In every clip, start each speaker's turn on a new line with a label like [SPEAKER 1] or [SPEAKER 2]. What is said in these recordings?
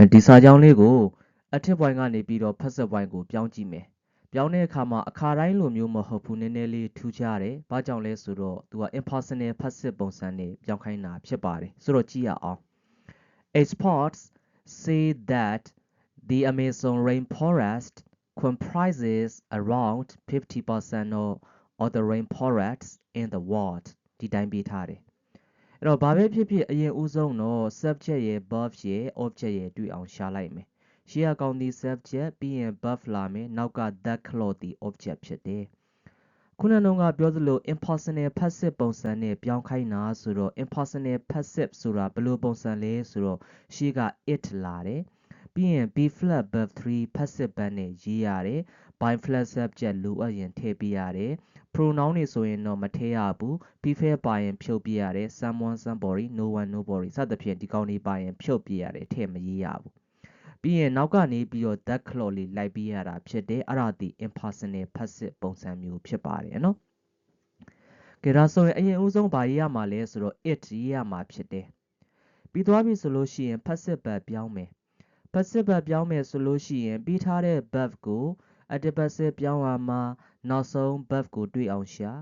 [SPEAKER 1] အဲဒီစာကြောင်းလေးကိုအထက်ပိုင်းကနေပြီးတော့ဖက်ဆက်ပိုင်းကိုပြောင်းကြည့်မယ်ပြောင်းတဲ့အခါမှာအခါတိုင်းလိုမျိုးမဟုတ်ဘူးနည်းနည်းလေးထူးခြားတယ်ဘာကြောင့်လဲဆိုတော့သူက impersonal passive ပုံစံနဲ့ပြောင်းခိုင်းတာဖြစ်ပါတယ်ဆိုတော့ကြည့်ရအောင် experts say that the Amazon rainforest comprises around 50% of all the rainforests in the world ဒီတိုင်းပေးထားတယ် အဲ့တော့ဘာပဲဖြစ်ဖြစ်အရင်ဦးဆုံးတော့ subject ရဲ့ verb ရဲ့ object ရဲ့တွေ့အောင်ရှာလိုက်မယ်ရှေ့ကကောင်းဒီ subject ပြီးရင် verb လာမယ်နောက်က that clause ဒီ object ဖြစ်တယ်ခုနတုန်းကပြောသလို impersonal passive ပုံစံနဲ့ပြောင်းခိုင်းတာဆိုတော့ impersonal passive ဆိုတာဘယ်လိုပုံစံလဲဆိုတော့ရှေ့က it လာတယ် ပြီးရင် be flat verb 3 passive ဘတ်နဲ့ရေးရတယ် by flat subject လိုအပ်ရင်ထည့်ပေးရတယ် pronoun တွေဆိုရင်တော့မထည့်ရဘူး be fair ပါရင်ဖြုတ်ပြရတယ် someone somebody no one nobody စသဖြင့် ဒီကောင်းလေးပါရင် ဖြုတ်ပြရတယ် ထည့်မရေးရဘူး ပြီးရင်နောက်ကနေပြီးတော့ that clause လေးလိုက်ပြရတာဖြစ်တယ် အဲ့ဒါဒီ impersonal passive ပုံစံမျိုးဖြစ်ပါတယ်နော် ကဲဒါဆိုရင် အရင်ဦးဆုံးဗာရေးရမှာလဲဆိုတော့ it ရေးရမှာဖြစ်တယ် ပြီးသွားပြီဆိုလို့ရှိရင် passive verb ပြောင်းမယ် passive verb ပြောင်းမယ်ဆိုလို့ရှိရင်ပြီးထားတဲ့ verb ကို active passive ပြောင်းရမှာနောက်ဆုံး verb ကိုတွေ့အောင်ရှာ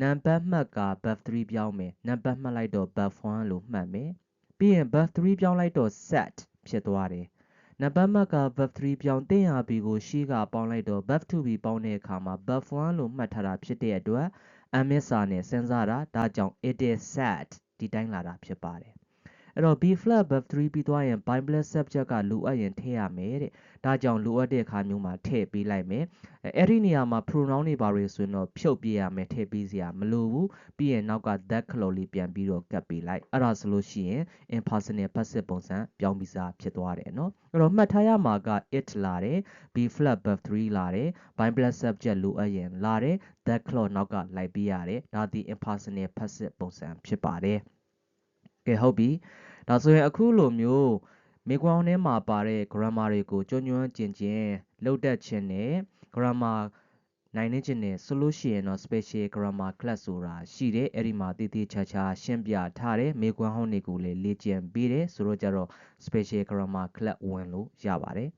[SPEAKER 1] နံပါတ်မှတ်က verb 3ပြောင်းမယ်နံပါတ်မှတ်လိုက်တော့ verb 1လို့မှတ်မယ်ပြီးရင် verb 3ပြောင်းလိုက်တော့ set ဖြစ်သွားတယ်နံပါတ်မှတ်က verb 3ပြောင်းတင်ရပြီးကိုရှေ့ကပေါင်းလိုက်တော့ verb 2ပြီးပေါင်းတဲ့အခါမှာ verb 1လို့မှတ်ထားတာဖြစ်တဲ့အတွက် ms စာနဲ့စဉ်းစားတာဒါကြောင့် it is set ဒီတိုင်းလာတာဖြစ်ပါတယ် အဲ့တော့ B flat verb 3ပြီးသွားရင် by plus subject ကလိုအပ်ရင်ထည့်ရမယ်တဲ့ဒါကြောင့်လိုအပ်တဲ့အခါမျိုးမှာထည့်ပေးလိုက်မယ်အဲ့ဒီနေရာမှာ pronoun တွေပါတွေဆိုရင်တော့ဖြုတ်ပြရမယ်ထည့်ပေးစရာမလိုဘူးပြီးရင်နောက်က that clause လေးပြန်ပြီးတော့ကတ်ပေးလိုက်အဲ့ဒါဆိုလို့ရှိရင် impersonal passive ပုံစံပြောင်းပြီးစားဖြစ်သွားတယ်နော်အဲ့တော့မှတ်ထားရမှာက it လာတယ် B flat verb 3လာတယ် by plus subject လိုအပ်ရင်လာတယ် that clause နောက်ကလိုက်ပေးရတယ်ဒါသည် impersonal passive ပုံစံဖြစ်ပါတယ် ကဲဟုတ်ပြီဒါဆိုရင်အခုလိုမျိုးမိကွန်းထဲမှာပါတဲ့ grammar တွေကိုကျွမ်းကျွမ်းကျင်ကျင်လုပ်တတ်ခြင်းနဲ့ grammar နိုင်နေခြင်းနဲ့ဆိုလို့ရှိရင်တော့ special grammar class ဆိုတာရှိတယ်အဲ့ဒီမှာတည်တည်ချာချာရှင်းပြထားတယ်မိကွန်းဟောင်းတွေကိုလည်းလေ့ကျင့်ပေးတယ်ဆိုတော့ကြတော့ special grammar class ဝင်လို့ရပါတယ်